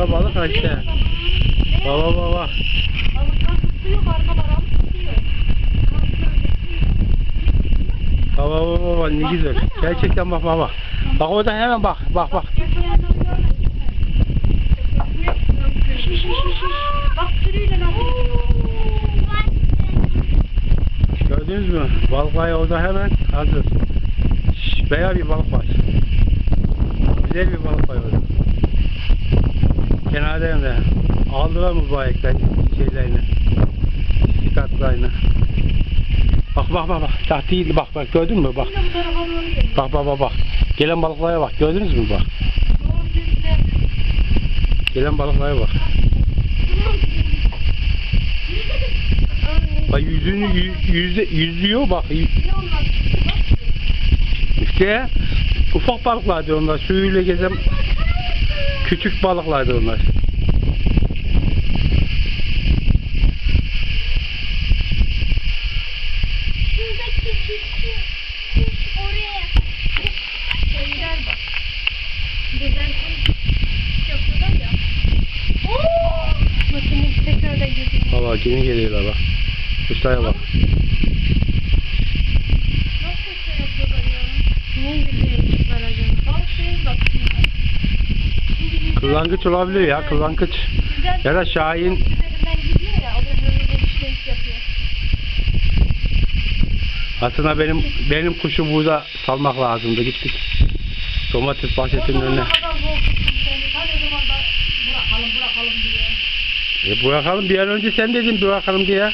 Baba balık işte. Baba baba. Baba baba baba ne güzel. Gerçekten bak baba. Bak o da hemen bak bak bak. Gördünüz mü? Balık orada hemen hazır. Şş, Beyaz bir balık var. Güzel bir balık var orada. Kenarda hem de. Aldılar ayaklar şeylerini? Sikatlarını. Bak bak bak bak. Tahtiydi bak bak gördün mü bak. Bak bak bak bak. Gelen balıklara bak. Gördünüz mü bak. Gelen balıklara bak. Bak yüzünü yü- yüzde yüzüyor bak. İşte ufak balıklardı onlar. Suyuyla gezen küçük balıklardı onlar. Şuradaki çizgi kuş oraya. Tekrardan geliyor. Baba yine geliyorlar bak. Kuşlara bak. Kırlangıç olabilir ya kırlangıç. Ya da şahin. Aslında benim benim kuşu burada salmak lazımdı. Gittik. Domates bahçesinin önüne. E bırakalım bir an önce sen dedin bırakalım diye.